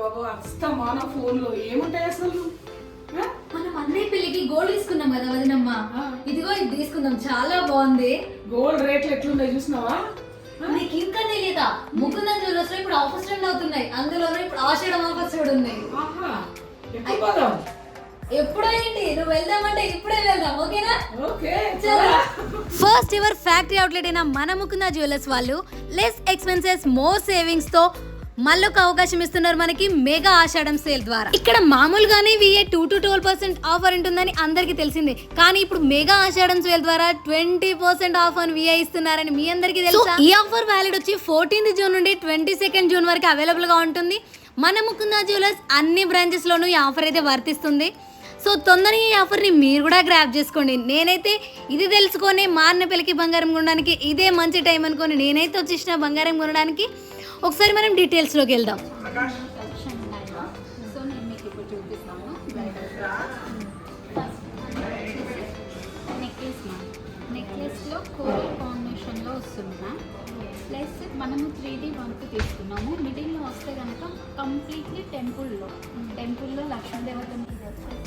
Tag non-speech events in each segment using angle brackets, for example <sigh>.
బాబు అస్తమాన ఫోన్లో ఏముంటాయి అసలు? మనం అన్నయ్య పెళ్ళికి గోల్డ్ తీసుకున్నాం కదా వదినమ్మ. ఇదిగో ఇది తీసుకుందాం చాలా బాగుంది. గోల్డ్ రేట్లు ఎట్లున్నాయి చూసినావా? నీకు ఇంకా తెలియదా? ముకుందన్ జ్యువెలర్స్లో ఇప్పుడు ఆఫర్స్ రన్ అవుతున్నాయి. అందులోనే ఇప్పుడు ఆషాఢం ఆఫర్స్ కూడా ఉన్నాయి ఆహా ఎప్పుడు పోదాం? ఎప్పుడో ఏంటి నువ్వు వెళ్దామంటే ఇప్పుడే వెళ్దాం ఓకేనా? Okay first ever factory outlet అయిన మన ముకుంద జ్యువెలర్స్ వాళ్ళు లెస్ ఎక్స్పెన్సెస్ మోర్ సేవింగ్స్తో మళ్ళొక అవకాశం ఇస్తున్నారు మనకి మెగా ఆషాఢం సేల్ ద్వారా. ఇక్కడ మామూలుగానే VA two to twelve percent offer ఉంటుందని అందరికీ తెలిసిందే. కానీ ఇప్పుడు మెగా ఆషాఢం సేల్ ద్వారా ట్వంటీ పర్సెంట్ ఆఫ్ అని విఏ ఇస్తున్నారని మీ అందరికీ తెలుసా? ఈ ఆఫర్ వ్యాలిడ్ వచ్చి ఫోర్టీన్త్ జూన్ నుండి ట్వంటీ సెకండ్ జూన్ వరకు అవైలబుల్గా ఉంటుంది. మన ముకుంద జ్యువెలర్స్ అన్ని బ్రాంచెస్ లోనూ ఈ ఆఫర్ అయితే వర్తిస్తుంది. సో తొందరగా ఈ ఆఫర్ని మీరు కూడా గ్రాప్ చేసుకోండి. నేనైతే ఇది తెలుసుకొని మా అన్న పెళ్ళికి బంగారం కొనడానికి ఇదే మంచి టైం అనుకొని నేనైతే వచ్చేసిన బంగారం కొనడానికి ఒకసారి మనం డీటెయిల్స్లోకి వెళ్దాం. నెక్లెస్లో కోరల్ కాంబినేషన్లో వస్తుంది మ్యామ్ ప్లస్ మనము త్రీ డీ వర్క్ తీసుకున్నాము మిడిల్లో వస్తే కనుక కంప్లీట్లీ టెంపుల్లో టెంపుల్లో లక్ష్మీదేవత ఇది వచ్చేసి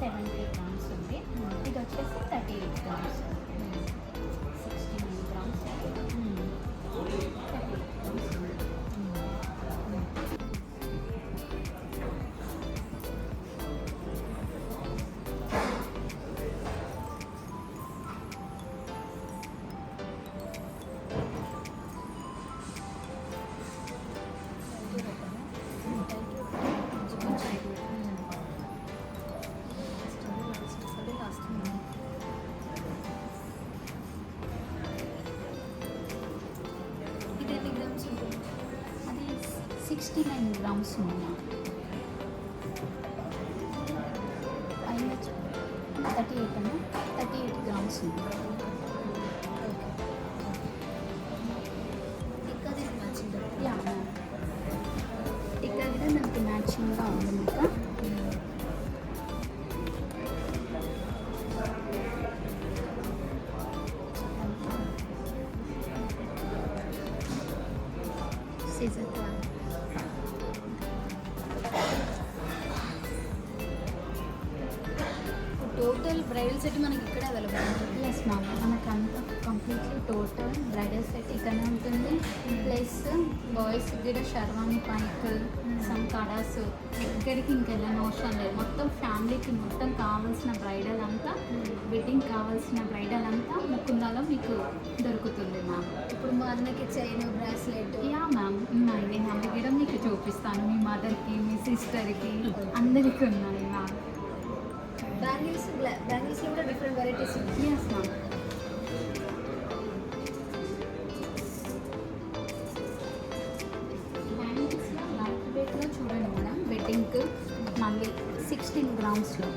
సెవెంటీ గ్రామ్స్ ఉంది ఇది వచ్చేసి thirty eight grams sixty nine grams ఉన్నాయి థర్టీ ఎయిట్ అన్న థర్టీ ఎయిట్ గ్రామ్స్ ఉంది ఇంకా దీనికి మ్యాచింగ్ యా మ్యామ్ ఇక్కడ కూడా నాకు మ్యాచింగ్గా ఉంది మీకు సీజన్ బ్రైడల్ సెట్ మనకి ఇక్కడే అవైలబుల్ ఉంటుంది ఎస్ మ్యామ్ మనకంతా కంప్లీట్లీ టోటల్ బ్రైడల్ సెట్ ఇక్కడనే ఉంటుంది. ప్లస్ బాయ్స్ కూడా షర్వాణి పైక్ సమ్ కడాస్ ఎక్కడికి ఇంకెళ్ళని అవసరం లేదు. మొత్తం ఫ్యామిలీకి మొత్తం కావాల్సిన బ్రైడల్ అంతా వెడ్డింగ్ కావాల్సిన బ్రైడల్ అంతా ముకుందాలో మీకు దొరుకుతుంది మ్యామ్ ఇప్పుడు మా అన్నకి చైన్ బ్రాస్లెట్ యా మ్యామ్ ఉన్నాయి నేను అవి కూడా మీకు చూపిస్తాను. మీ మదర్కి మీ సిస్టర్కి అందరికీ ఉన్నాయి. బ్యాంగిల్స్ బ్యాంగిల్స్ కూడా డిఫరెంట్ వెరైటీస్ ఉన్నాయి మ్యామ్ బ్యాంగిల్స్లో లైట్ వెయిట్లో చూడండి మేడం. వెడ్డింగ్కి మళ్ళీ సిక్స్టీన్ గ్రామ్స్లో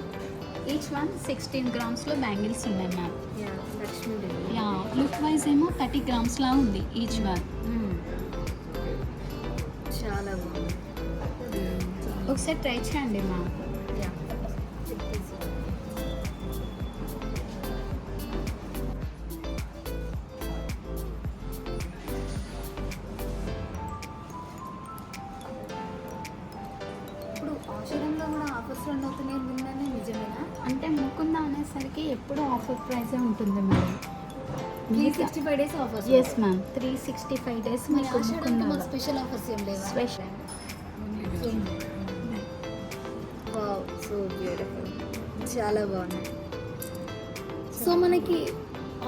ఈచ్ వన్ సిక్స్టీన్ గ్రామ్స్లో బ్యాంగిల్స్ ఉన్నాయి మ్యామ్ యా లుక్ వైజ్ ఏమో థర్టీ గ్రామ్స్లా ఉంది ఈచ్ వన్ చాలా బాగుంది. ఒకసారి ట్రై చేయండి మ్యామ్ ఆఫర్స్ రన్ అవుతున్నాయి విన్నాను నిజమేనా? అంటే ముకుంద అనేసరికి ఎప్పుడు ఆఫర్ ప్రైసే ఉంటుంది madam three sixty five days offers. Yes ma'am three sixty five days మీకు మాకు స్పెషల్ ఆఫర్స్ ఏం లేవా? స్పెషల్. వావ్ సో బ్యూటిఫుల్ చాలా బాగున్నాయి. సో మనకి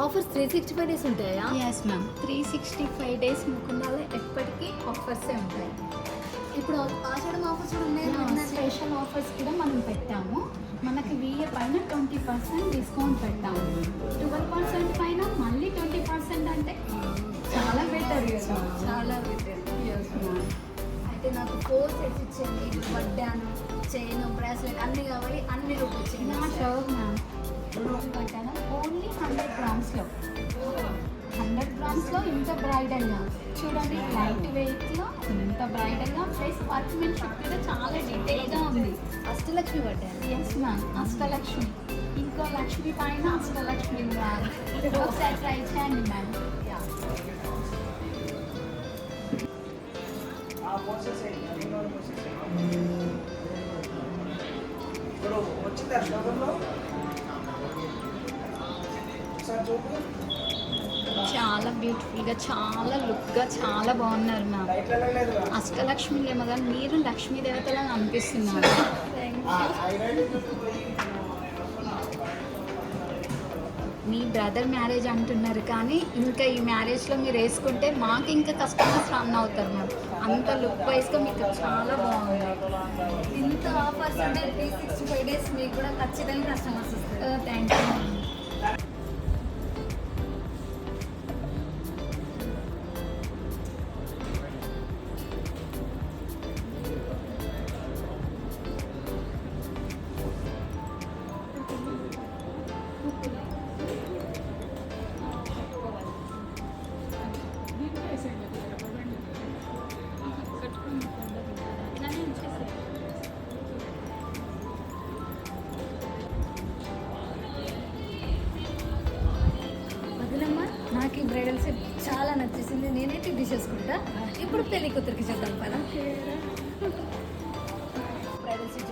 offers three sixty five days ఉంటాయా? Yes ma'am three sixty five days ముకుందాలో ఎప్పటికీ ఆఫర్సే ఉంటాయి. ఇప్పుడు ఆషాఢం ఆఫర్స్ కూడా ఉన్నాయి? స్పెషల్ ఆఫర్స్ కూడా మనం పెట్టాము. మనకి వీఏ పైన ట్వంటీ పర్సెంట్ డిస్కౌంట్ పెట్టాము. ట్వెల్వ్ పర్సెంట్ పైన మళ్ళీ ట్వంటీ పర్సెంట్ అంటే చాలా బెటర్ కదా. చాలా బెటర్. అయితే నాకు ఫోర్ సెట్స్ ఇచ్చేయండి. వడ్డాను చైన్ బ్రాస్లెట్ అన్ని కావాలి అన్ని రూపాయలు నా షోర్ మ్యామ్. పట్టాను ఓన్లీ హండ్రెడ్ గ్రామ్స్లో హండ్రెడ్ గ్రామ్స్లో ఇంత బ్రైడల్గా చూడండి లైట్ వెయిట్లో ఇంత బ్రైడల్గా ప్లస్ వర్క్మెన్షిప్ కూడా చాలా డీటెయిల్గా ఉంది. అష్టలక్ష్మి వడ్డాను ఎస్ మ్యామ్ అష్టలక్ష్మి. ఇంకో లక్ష్మి పైన అష్టలక్ష్మి మ్యామ్ ఒకసారి ట్రై చేయండి మ్యామ్ ఏంటి వచ్చిందా షోరూంలో ఒకసారి చూపు. బ్యూటిఫుల్గా చాలా లుక్గా చాలా బాగున్నారు మ్యామ్. అష్టలక్ష్మి కానీ మీరు లక్ష్మీ దేవతలా అనిపిస్తున్నారు. మీ బ్రదర్ మ్యారేజ్ అంటున్నారు కానీ ఇంకా ఈ మ్యారేజ్లో మీరు వేసుకుంటే మాకు ఇంకా కస్టమర్స్ రన్ అవుతారు మ్యామ్. అంత లుక్ వైజ్గా మీకు చాలా బాగుంది. ఇంత ఆఫర్స్ ఉంటే త్రీ సిక్స్టీ ఫైవ్ డేస్ మీకు కూడా ఖచ్చితంగా కస్టమర్స్ వస్తారు. థ్యాంక్ యూ ఈ బ్రైడల్ సెట్ చాలా నచ్చేసింది. నేనైతే ఇది చేసుకుంటా. ఇప్పుడు పెళ్ళి కూతురికి చూద్దాం పదా. బ్రైడల్ సెట్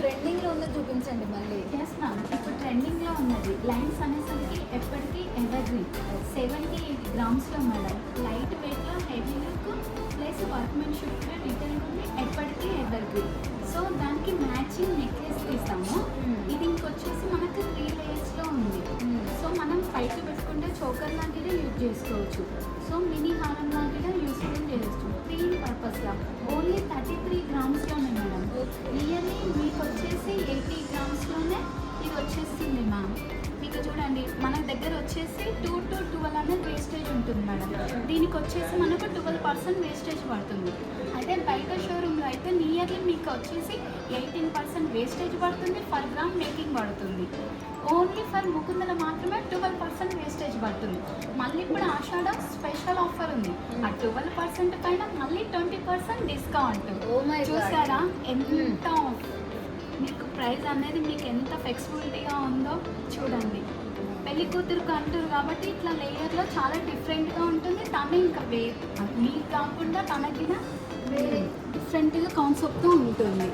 ట్రెండింగ్లో ఉందో చూపించండి మళ్ళీ. ఎస్ మ్యామ్ ఇప్పుడు ట్రెండింగ్లో ఉన్నది. లైన్స్ అనేసరికి ఎప్పటికీ గ్రీన్ సెవెంటీ గ్రామ్స్లో మేడం. లైట్ వెయిట్లో heavy look plus workmanship detail ఉంది. ఎప్పటికీ గ్రీన్ సో దానికి మ్యాచింగ్ నెక్లెస్ తీసాము ఇది ఇంకొచ్చేసి మనకు త్రీ లేయర్స్లో ఉంది. సో మనం పైకి పెట్టుకుంటే చోకర్ లాంటిదే యూజ్ చేసుకోవచ్చు. సో మినీ హారం లాంటిదే యూస్ఫుల్ చేయొచ్చు. త్రీ పర్పస్గా ఓన్లీ థర్టీ త్రీ గ్రామ్స్లోనే మేడం. నియర్లీ మీకు వచ్చేసి ఎయిటీ గ్రామ్స్లోనే ఇది వచ్చేసింది మ్యామ్ మీకు చూడండి మన దగ్గర వచ్చేసి టూ టు ట్వెల్వ్ అనేది వేస్టేజ్ ఉంటుంది మేడం. దీనికి వచ్చేసి మనకు ట్వెల్వ్ పర్సెంట్ వేస్టేజ్ పడుతుంది. అయితే బయట షోరూంలో అయితే నియర్లీ మీకు వచ్చేసి ఎయిటీన్ పర్సెంట్ వేస్టేజ్ పడుతుంది పర్ గ్రామ్ మేకింగ్ పడుతుంది. ఓన్లీ ఫర్ ముకుందల మాత్రమే ట్వెల్వ్ పర్సెంట్ వేస్టేజ్ పడుతుంది. మళ్ళీ ఇప్పుడు ఆషాఢం స్పెషల్ ఆఫర్ ఉంది. ఆ ట్వెల్వ్ పర్సెంట్ పైన మళ్ళీ ట్వంటీ పర్సెంట్ డిస్కౌంట్. చూసారా? ఎంత మీకు ప్రైస్ అనేది మీకు ఎంత ఫ్లెక్సిబిలిటీగా ఉందో చూడండి. పెళ్ళి కూతురుకు అంటారు కాబట్టి ఇట్లా లేయర్లో చాలా డిఫరెంట్గా ఉంటుంది. తను ఇంకా వే మీకు కాకుండా తనకిన వేరే డిఫరెంట్గా కాన్సెప్ట్తో ఉంటుంది.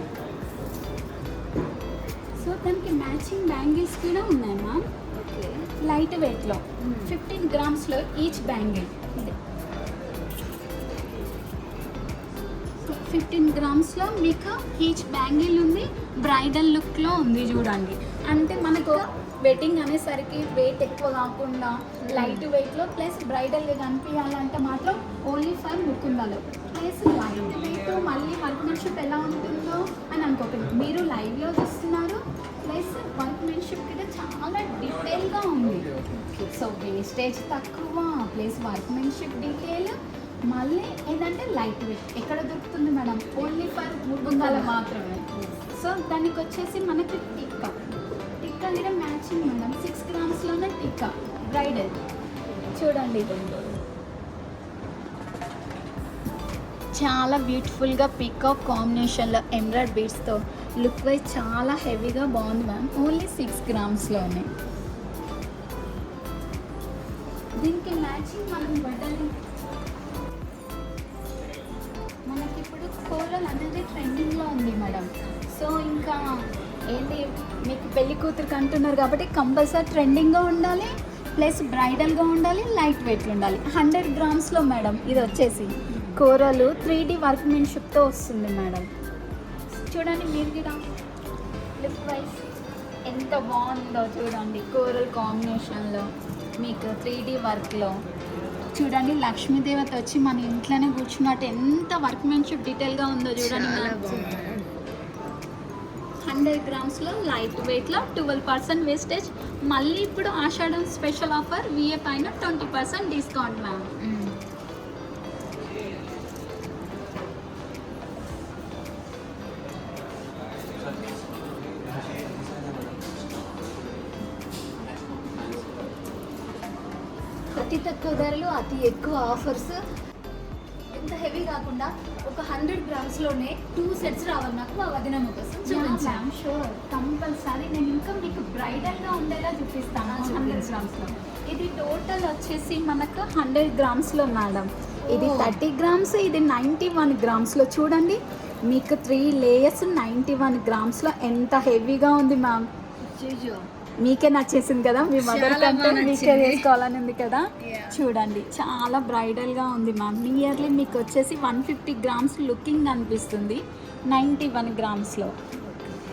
సో దానికి మ్యాచింగ్ బ్యాంగిల్స్ కూడా ఉన్నాయి మ్యామ్ లైట్ వెయిట్లో ఫిఫ్టీన్ గ్రామ్స్లో ఈచ్ బ్యాంగిల్ ఫిఫ్టీన్ గ్రామ్స్లో మీకు హీచ్ బ్యాంగిల్ ఉంది బ్రైడల్ లుక్లో ఉంది చూడండి. అంటే మనకు వెడ్డింగ్ అనేసరికి వెయిట్ ఎక్కువ కాకుండా లైట్ వెయిట్లో ప్లస్ బ్రైడల్గా కనిపించాలంటే మాత్రం ఓన్లీ ఫర్ ఉండాలి. ప్లస్ లైట్ వెయిట్ మళ్ళీ వర్క్మెన్షిప్ ఎలా ఉంటుందో అని అనుకోకండి. మీరు లైవ్లో చూస్తున్నారు ప్లస్ వర్క్మెన్షిప్ కూడా చాలా డీటెయిల్గా ఉంది. సో వేస్టేజ్ తక్కువ ప్లస్ వర్క్మెన్షిప్ డీటెయిల్ మళ్ళీ ఏంటంటే లైట్ వెయిట్ ఎక్కడ దొరుకుతుంది మేడం? ఓన్లీ ఫర్ ముకుందాలు మాత్రమే. సో దానికి వచ్చేసి మనకి టిక్కా. టిక్కా కూడా మ్యాచింగ్ మేడం సిక్స్ గ్రామ్స్లోనే టిక్కా. బ్రైడల్ చూడండి. చాలా బ్యూటిఫుల్గా పికాక్ కాంబినేషన్లో ఎంబ్రాయిడ్ బీడ్స్తో లుక్ వైజ్ చాలా హెవీగా బాగుంది మ్యామ్ ఓన్లీ సిక్స్ గ్రామ్స్లోనే దీనికి మ్యాచింగ్ మనం బట్టలు కోరల్ అనేది ట్రెండింగ్లో ఉంది మేడం. సో ఇంకా ఏంటి మీకు పెళ్ళి కూతురికి అంటున్నారు కాబట్టి కంపల్సరీ ట్రెండింగ్గా ఉండాలి ప్లస్ బ్రైడల్గా ఉండాలి లైట్ వెయిట్లో ఉండాలి. హండ్రెడ్ గ్రామ్స్లో మేడం ఇది వచ్చేసి. కూరలు త్రీ డీ వర్క్మెన్షిప్తో వస్తుంది మేడం. చూడండి మీరు కూడా. లుక్ వైజ్ ఎంత బాగుందో చూడండి. కూరల్ కాంబినేషన్లో మీకు త్రీ డి వర్క్లో. చూడండి లక్ష్మీదేవత వచ్చి మన ఇంట్లోనే కూర్చున్నట్టు ఎంత వర్క్మెన్షిప్ డీటెయిల్గా ఉందో చూడండి హండ్రెడ్ గ్రామ్స్లో లైట్ వెయిట్లో ట్వెల్వ్ పర్సెంట్ వేస్టేజ్ మళ్ళీ ఇప్పుడు ఆషాఢం స్పెషల్ ఆఫర్ విఏ పైన ట్వంటీ పర్సెంట్ డిస్కౌంట్ మ్యామ్ అతి తక్కువ ధరలు అతి ఎక్కువ ఆఫర్స్. ఎంత హెవీ కాకుండా ఒక హండ్రెడ్ గ్రామ్స్లోనే టూ సెట్స్ రావాలి నాకు మా వదినమ్మ కోసం మ్యామ్ షూర్ కంపల్సరీ. నేను ఇంకా మీకు బ్రైడల్గా ఉండేలా చూపిస్తాను. ఆ, హండ్రెడ్ చూపించు. గ్రామ్స్లో ఇది టోటల్ వచ్చేసి మనకు హండ్రెడ్ గ్రామ్స్లో మేడం. ఇది థర్టీ గ్రామ్స్ ఇది నైంటీ వన్ గ్రామ్స్లో చూడండి మీకు త్రీ లేయర్స్ నైంటీ వన్ గ్రామ్స్లో ఎంత హెవీగా ఉంది మ్యామ్ మీకే నచ్చేసింది కదా? మీ మదర్ కంటే మీకే. వేసుకోవాలని ఉంది కదా? చూడండి చాలా బ్రైడల్గా ఉంది మ్యామ్ నియర్లీ మీకు వచ్చేసి వన్ ఫిఫ్టీ గ్రామ్స్ లుకింగ్ అనిపిస్తుంది. నైంటీ వన్ గ్రామ్స్లో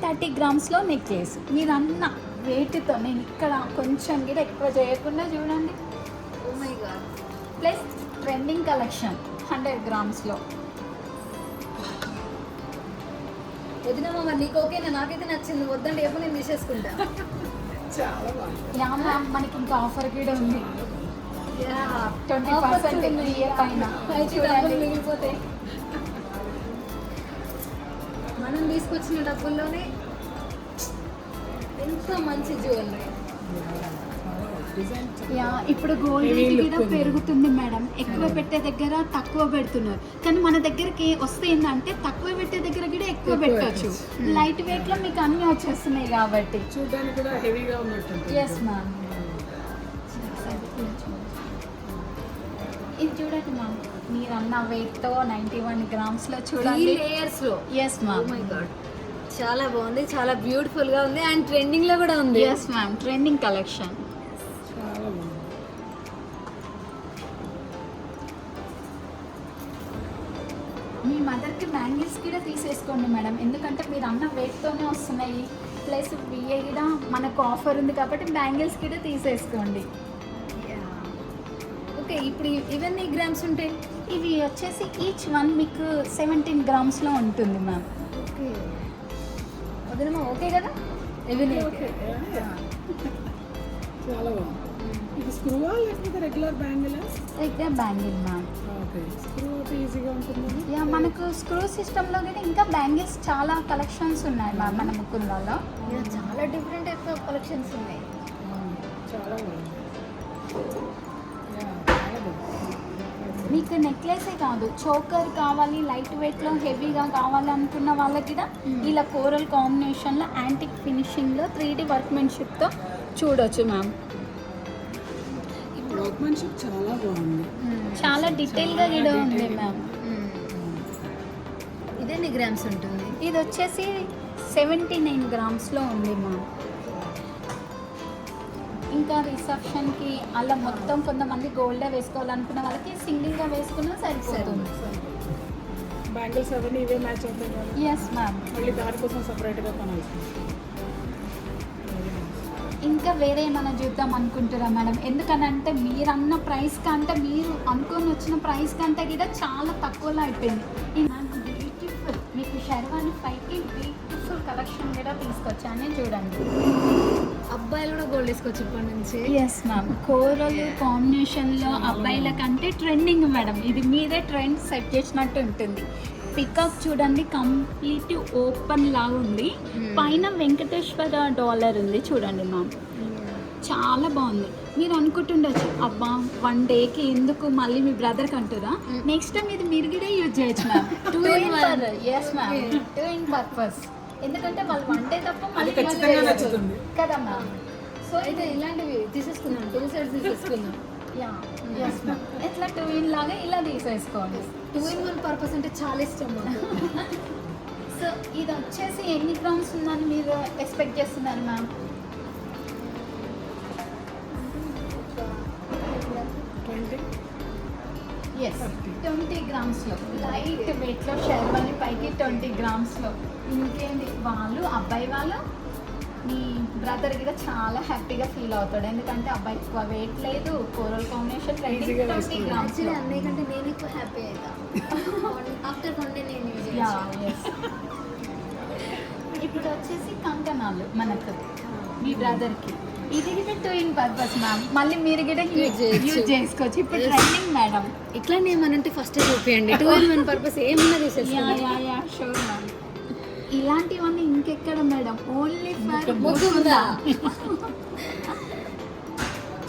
థర్టీ గ్రామ్స్లో నెక్లెస్ మీరు అన్న వెయిట్తో నేను ఇక్కడ కొంచెం కూడా ఎక్కువ చేయకుండా చూడండి. ప్లస్ ట్రెండింగ్ కలెక్షన్ హండ్రెడ్ గ్రామ్స్లో వదిన మరి నీకు ఓకేనా నాకైతే నచ్చింది. వద్దంటే ఎప్పుడు నేను తీసేసుకుంటా. <laughs> యా మ్యామ్ మనకి ఇంకా ఆఫర్ కూడా ఉంది. Twenty percent. ఇయర్ పైన. మిగిలిపోతాయి మనం తీసుకొచ్చిన డబ్బుల్లోనే ఎంత మంచి జ్యువెలరీ యా ఇప్పుడు గోల్డ్ రేట్ కూడా. పెరుగుతుంది మేడం ఎక్కువ పెట్టే దగ్గర తక్కువ పెడుతున్నారు. కానీ మన దగ్గరికి వస్తే ఏంటంటే తక్కువ పెట్టే దగ్గర కూడా ఎక్కువ పెట్టొచ్చు. లైట్ వెయిట్లో మీకు అన్ని వచ్చేస్తున్నాయి కాబట్టి. చూడడానికి కూడా హెవీగా ఉన్నట్టు ఎస్ మ్యామ్ ఇది చూడండి మ్యామ్ మీరు అన్న weight తో నైంటీ వన్ గ్రామ్స్లో త్రీ చూడండి. లేయర్స్లో? ఎస్ మ్యామ్ మై గాడ్ చాలా బాగుంది చాలా బ్యూటిఫుల్గా ఉంది అండ్ ట్రెండింగ్లో కూడా ఉంది. ఎస్ మ్యామ్ ట్రెండింగ్ కలెక్షన్ మీ మదర్కి బ్యాంగిల్స్ కూడా తీసేసుకోండి మేడం. ఎందుకంటే మీరు అన్న వెయిట్తోనే వస్తున్నాయి. ప్లస్ విఏ కూడా మనకు ఆఫర్ ఉంది కాబట్టి బ్యాంగిల్స్ కూడా తీసేసుకోండి. ఓకే ఇప్పుడు ఇవన్నీ గ్రామ్స్ ఉంటాయి ఇవి వచ్చేసి ఈచ్ వన్ మీకు సెవెంటీన్ గ్రామ్స్లో ఉంటుంది మ్యామ్ ఓకే వదినమా ఓకే కదా? ఓకే <laughs> చాలా బాగుంది. ఇది స్క్రూవా లేకపోతే regular bangle regular bangle ma'am yeah మనకు స్క్రూ సిస్టంలో కూడా ఇంకా బ్యాంగిల్స్ చాలా కలెక్షన్స్ ఉన్నాయి మన ముకుందాలో చాలా డిఫరెంట్ టైప్స్ ఆఫ్ కలెక్షన్స్ ఉన్నాయి. చాలా బాగుంది మీకు నెక్లెసే కాదు చోకర్ కావాలి లైట్ వెయిట్లో హెవీగా కావాలి అనుకున్న వాళ్ళకి కూడా ఇలా కోరల్ కాంబినేషన్లో యాంటిక్ ఫినిషింగ్లో త్రీ డి వర్క్మెన్షిప్తో చూడొచ్చు మ్యామ్ వర్క్మెన్షిప్ చాలా బాగుంది. చాలా డీటెయిల్గా కూడా ఉంది మ్యామ్ ఇదెన్ని గ్రామ్స్ ఉంటుంది? ఇది వచ్చేసి సెవెంటీ నైన్ గ్రామ్స్లో ఉంది మ్యామ్ ఇంకా రిసెప్షన్కి అలా మొత్తం కొంతమంది గోల్డే వేసుకోవాలనుకున్న వాళ్ళకి సింగిల్గా వేసుకున్నా సరిపోతుంది. బ్యాంగిల్స్ అవన్నీ ఇవే మ్యాచ్ అవుతాయి ఎస్ మ్యామ్ మళ్ళీ దానికోసం సపరేట్గా కొనాల్సి ఇంకా వేరే ఏమైనా చూద్దాం అనుకుంటారా మేడం? ఎందుకనంటే మీరు అన్న ప్రైస్ కంటే మీరు అనుకొని వచ్చిన ప్రైస్ కంటే కూడా చాలా తక్కువలో అయిపోయింది. నాకు బ్యూటిఫుల్ మీకు శర్వాణి పైకి బ్యూటిఫుల్ కలెక్షన్ కూడా తీసుకొచ్చాను చూడండి. అబ్బాయిలు కూడా గోల్డ్ వేసుకోవచ్చు ఇప్పటి నుంచి. ఎస్ మ్యామ్ కోరల్ కాంబినేషన్లో అబ్బాయిల కంటే ట్రెండింగ్ మేడం. ఇది మీదే ట్రెండ్ సెట్ చేసినట్టు ఉంటుంది. పికప్ చూడండి కంప్లీట్ ఓపెన్ లాగా ఉంది. పైన వెంకటేశ్వర డాలర్ ఉంది చూడండి మ్యామ్ చాలా బాగుంది. మీరు అనుకుంటుండొచ్చు అబ్బా వన్ డేకి ఎందుకు మళ్ళీ మీ బ్రదర్కి అంటారా? నెక్స్ట్ టైం ఇది మీరు కూడా యూజ్ చేయొచ్చు ma'am two in one yes ma'am two in purpose ఎందుకంటే వాళ్ళు వన్ డే తప్ప మళ్ళీ అది ఖచ్చితంగా use చేయొచ్చు. నచ్చుతుంది. కదా మ్యామ్ సో అయితే ఇలాంటివి తీసేసుకుందాం. టూ సైడ్స్ తీసేసుకుందాం. ఎట్లా టూ ఇన్ లాగా ఇలా తీసేసుకోండి? టూ ఇన్ వన్ పర్పస్ అంటే చాలా ఇష్టం సో <laughs> ఇది వచ్చేసి ఎన్ని గ్రామ్స్ ఉందని మీరు ఎక్స్పెక్ట్ చేస్తున్నారు మ్యామ్ ట్వంటీ ఎస్ ట్వంటీ గ్రామ్స్లో లైట్ వెయిట్లో షెర్వాని పైకి ట్వంటీ గ్రామ్స్లో ఇంకేంటి? వాళ్ళు అబ్బాయి వాళ్ళు మీ బ్రదర్ కూడా చాలా హ్యాపీగా ఫీల్ అవుతాడు. ఎందుకంటే అబ్బాయి ఎక్కువ వెయిట్ లేదు కోరల్ కాంబినేషన్ యాక్చువల్లీ అన్నయ్య కంటే నేను ఎక్కువ హ్యాపీ అవుతా ఆఫ్టర్ వన్ డే నేను యూజ్ యా ఎస్ ఇప్పుడు వచ్చేసి కంకణాలు మనకు మీ బ్రదర్కి ఇది కూడా టూ ఇన్ పర్పస్ మ్యామ్ మళ్ళీ మీరు కూడా చేయొచ్చు. యూజ్ చేసుకోవచ్చు. ఇప్పుడు. ట్రెండింగ్ మేడం ఇట్లానే ఏమనంటే ఫస్ట్ చూపించండి టూ ఇన్ వన్ పర్పస్ ఏమన్నా యా తీసేస్తాను యా యా షూర్ మ్యామ్ ఇలాంటివన్నీ ఇంకెక్కడ మేడం? ఓన్లీ. <laughs>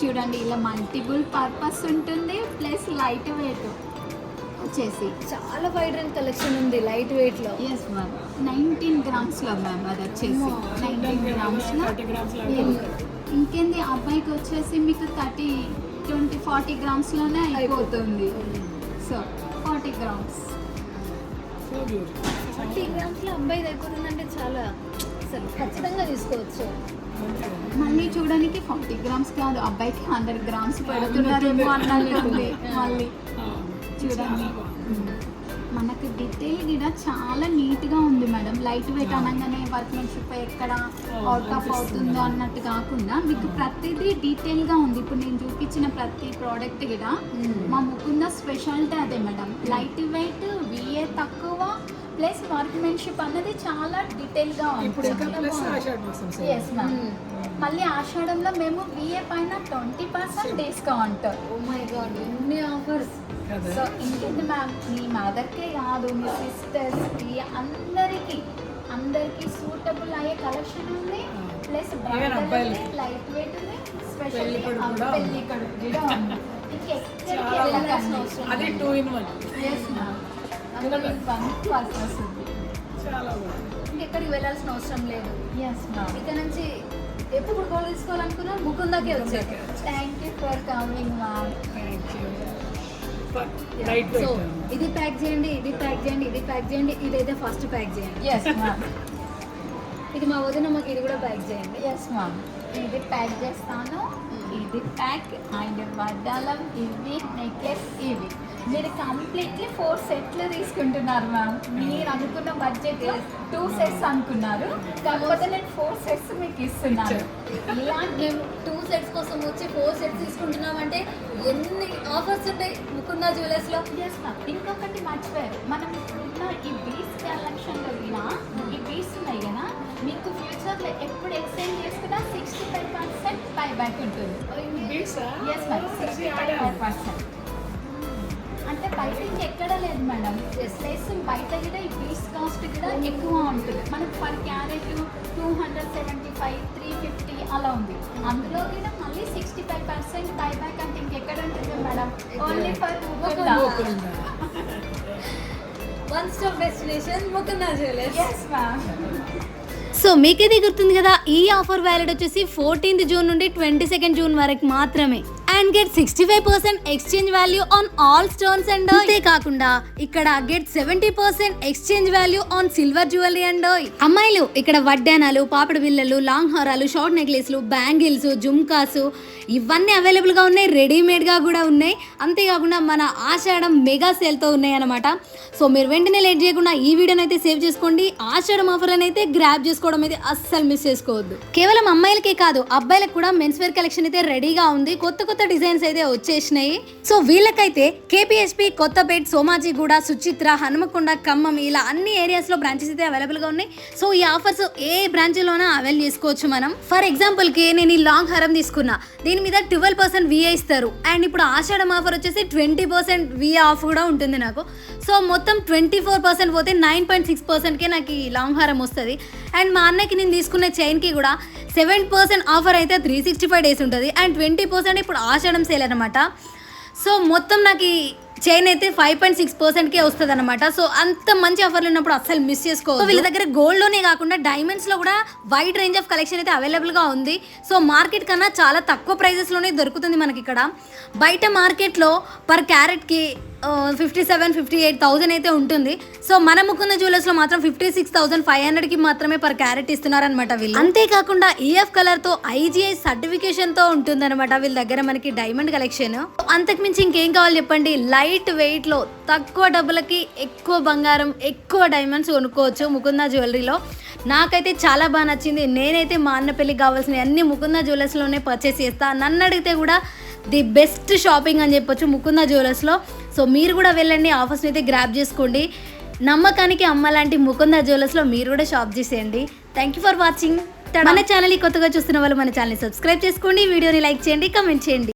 చూడండి ఇలా మల్టిపుల్ పర్పస్ ఉంటుంది ప్లస్ లైట్ వెయిట్ వచ్చేసి. చాలా వైబ్రెంట్ కలెక్షన్ ఉంది లైట్ వెయిట్లో. ఎస్ మ్యామ్ నైన్టీన్ గ్రామ్స్లో మ్యామ్ అది వచ్చేసి. నైన్టీన్ గ్రామ్స్ ఇంకేంది? అబ్బాయికి వచ్చేసి మీకు థర్టీ ట్వంటీ ఫార్టీ గ్రామ్స్లోనే అయిపోతుంది. సో ఫార్టీ గ్రామ్స్ ఫార్టీ గ్రామ్స్లో అబ్బాయి తగ్గుతుందంటే చాలా అసలు ఖచ్చితంగా తీసుకోవచ్చు. మళ్ళీ చూడడానికి ఫార్టీ గ్రామ్స్ కాదు అబ్బాయికి హండ్రెడ్ గ్రామ్స్ పెడుతున్నారేమో ఉంది మళ్ళీ చూడండి. మనకి డీటెయిల్ కూడా చాలా నీట్గా ఉంది మేడం. లైట్ వెయిట్ అనగానే వర్క్మెన్షిప్ ఎక్కడ అవుట్ ఆఫ్ అవుతుందో అన్నట్టు కాకుండా మీకు ప్రతిదీ డీటెయిల్గా ఉంది. ఇప్పుడు నేను చూపించిన ప్రతి ప్రోడక్ట్ కూడా మా ముకుంద స్పెషాలిటీ అదే మేడం. లైట్ వెయిట్ విఏ తక్కువ ప్లస్ వర్క్మెన్షిప్ అన్నది చాలా డీటెయిల్గా సేల్. ఎస్ మ్యామ్ మళ్ళీ ఆషాఢంలో మేము విఏ పైన twenty percent discount. Oh my god ఎన్ని ఆఫర్స్? సో ఇంకేంటి మ్యామ్ మీ మదర్కే కాదు మీ సిస్టర్స్కి అందరికీ అందరికీ సూటబుల్ అయ్యే కలెక్షన్ ఉంది. ప్లస్. లైట్ వెయిట్ ఉంది స్పెషల్లీ ఉంది <laughs> అవసరం అది two in one yes ma'am అందులో చాలా ఇంకెక్కడికి వెళ్ళాల్సిన అవసరం లేదు. ఇక్కడ నుంచి ఎప్పుడు గోల్ తీసుకోవాలనుకున్నా ముకుందాకే వచ్చాక thank you for coming light so ఇది ప్యాక్ చేయండి ఇది ప్యాక్ చేయండి ఇది ప్యాక్ చేయండి ఇదైతే ఫస్ట్ ప్యాక్ చేయండి. ఎస్ మ్యామ్ <laughs> ఇది మా వదిన మాకు ఇది కూడా ప్యాక్ చేయండి. ఎస్ మ్యామ్ ఇది ప్యాక్ చేస్తాను. ఇది ప్యాక్ అండ్ వడ్డాలం ఇవి నెక్లెస్ ఇవి. మీరు కంప్లీట్లీ ఫోర్ సెట్లు తీసుకుంటున్నారు మ్యామ్. మీరు అనుకున్న బడ్జెట్ టూ సెట్స్ అనుకున్నారు. కాకపోతే నేను ఫోర్ సెట్స్ మీకు ఇస్తున్నాను. ఇలాంటి మేము టూ సెట్స్ కోసం వచ్చి ఫోర్ సెట్స్ తీసుకుంటున్నామంటే ఎన్ని ఆఫర్స్ ఉంటాయి ముకుందా జ్యువెలర్స్లో ఎస్ మ్యామ్ ఇంకొకటి మర్చిపోయారు. మనం ఇప్పుడున్న ఈ బీస్ కలెక్షన్లో ఈ బీస్ ఉన్నాయి కదా? మీకు ఫ్యూచర్లో ఎప్పుడు ఎక్స్చేంజ్ చేసుకున్నా sixty five percent buy back ఉంటుంది. బీసా ఎస్ సిక్స్టీ ఫైవ్ పర్సెంట్ అంటే బయట ఇంకెక్కడ లేదు మేడం. ప్లస్ బయట కూడా ఈ పీస్ కాస్ట్ కూడా ఎక్కువ ఉంటుంది. మనకు per carat two hundred seventy five three fifty అలా ఉంది. అందులో కూడా మళ్ళీ sixty five percent buy back అంటే ఇంకెక్కడ ఉంటుంది madam? Only for one stop destination Mukunda jewellers yes ma'am so మీకైతే గుర్తుంది కదా ఈ ఆఫర్ వ్యాలిడ్ వచ్చేసి ఫోర్టీన్త్ జూన్ నుండి ట్వంటీ సెకండ్ జూన్ వరకు మాత్రమే. And get sixty five percent exchange value on all stones and అంతే కాకుండా ఇక్కడ get seventy percent exchange value on silver jewellery and అమ్మాయిలు ఇక్కడ వడ్డానాలు పాపడ బిల్లలు లాంగ్ హారాలు షార్ట్ నెక్లెస్లు బ్యాంగిల్స్ జుమ్కాస్ ఇవన్నీ అవైలబుల్గా ఉన్నాయి రెడీమేడ్గా కూడా ఉన్నాయి. అంతేకాకుండా మన ఆషాఢం మెగా సేల్తో ఉన్నాయి అనమాట సో మీరు వెంటనే లేట్ చేయకుండా ఈ వీడియోని అయితే సేవ్ చేసుకోండి. ఆషాఢం ఆఫర్ అయితే గ్రాప్ చేసుకోవడం అయితే అస్సలు మిస్ చేసుకోవద్దు. కేవలం అమ్మాయిలకే కాదు అబ్బాయిలకు కూడా మెన్స్ వేర్ కలెక్షన్ అయితే రెడీగా ఉంది. కొత్త కొత్త డిజైన్స్ అయితే వచ్చేసినాయి. సో వీళ్ళకైతే కేపీఎస్పి కొత్తపేట్ సోమాజిగూడ సుచిత్ర హనుమకొండ ఖమ్మం ఇలా అన్ని ఏరియాస్లో బ్రాంచెస్ అయితే అవైలబుల్గా ఉన్నాయి. సో ఈ ఆఫర్స్ ఏ బ్రాంచ్ లోనా అవైల్ చేసుకోవచ్చు మనం. ఫర్ ఎగ్జాంపుల్కి నేను ఈ లాంగ్ హారం తీసుకున్నా. దీని మీద ట్వెల్వ్ పర్సెంట్ విఏ ఇస్తారు. అండ్ ఇప్పుడు ఆషాఢం ఆఫర్ వచ్చేసి ట్వంటీ పర్సెంట్ విఏ ఆఫ్ కూడా ఉంటుంది నాకు. సో మొత్తం ట్వంటీ ఫోర్ పర్సెంట్ పోతే నైన్ పాయింట్ సిక్స్ పర్సెంట్కే నాకు ఈ లాంగ్ హారం వస్తుంది. అండ్ మా అన్నకి నేను తీసుకున్న చైన్కి కూడా సెవెన్ పర్సెంట్ ఆఫర్ అయితే త్రీ సిక్స్టీ ఫైవ్ డేస్ ఉంటుంది. అండ్ ట్వంటీ పర్సెంట్ ఇప్పుడు ఆషాఢం సేల్ అనమాట సో మొత్తం నాకు ఈ చైన్ అయితే ఫైవ్ పాయింట్ సిక్స్ పర్సెంట్కే వస్తుంది అనమాట సో అంత మంచి ఆఫర్లు ఉన్నప్పుడు అస్సలు మిస్ చేసుకో వీళ్ళ దగ్గర గోల్డ్లోనే కాకుండా డైమండ్స్లో కూడా వైడ్ రేంజ్ ఆఫ్ కలెక్షన్ అయితే అవైలబుల్గా ఉంది. సో మార్కెట్ కన్నా చాలా తక్కువ ప్రైజెస్లోనే దొరుకుతుంది మనకి ఇక్కడ. బయట మార్కెట్లో per క్యారెట్కి fifty seven fifty eight thousand అయితే ఉంటుంది. సో మన ముకుంద జ్యువెలర్స్లో మాత్రం ఫిఫ్టీ సిక్స్ థౌసండ్ ఫైవ్ హండ్రెడ్కి మాత్రమే పర్ క్యారెట్ ఇస్తున్నారనమాట వీళ్ళు. అంతేకాకుండా ఈఎఫ్ కలర్తో ఐజీఐ సర్టిఫికేషన్తో ఉంటుందన్నమాట వీళ్ళ దగ్గర మనకి డైమండ్ కలెక్షన్ అంతకు మించి ఇంకేం కావాలి చెప్పండి? లైట్ వెయిట్లో తక్కువ డబ్బులకి ఎక్కువ బంగారం ఎక్కువ డైమండ్స్ కొనుక్కోవచ్చు ముకుంద జ్యువెలరీలో నాకైతే చాలా బాగా నచ్చింది. నేనైతే మా అన్న పెళ్ళికి కావాల్సిన అన్ని ముకుంద జ్యువెలర్స్లోనే పర్చేస్ చేస్తా. నన్ను అడిగితే కూడా ది బెస్ట్ షాపింగ్ అని చెప్పొచ్చు ముకుంద జ్యువెలర్స్లో. సో మీరు కూడా వెళ్ళండి ఆఫర్స్ని అయితే గ్రాప్ చేసుకోండి. నమ్మకానికి అమ్మ లాంటి ముకుంద జ్యువెలర్స్లో మీరు కూడా షాప్ చేసేయండి. థ్యాంక్ యూ ఫర్ వాచింగ్ మన ఛానల్ని కొత్తగా చూస్తున్న వాళ్ళు మన ఛానల్ని సబ్స్క్రైబ్ చేసుకోండి వీడియోని లైక్ చేయండి కమెంట్ చేయండి.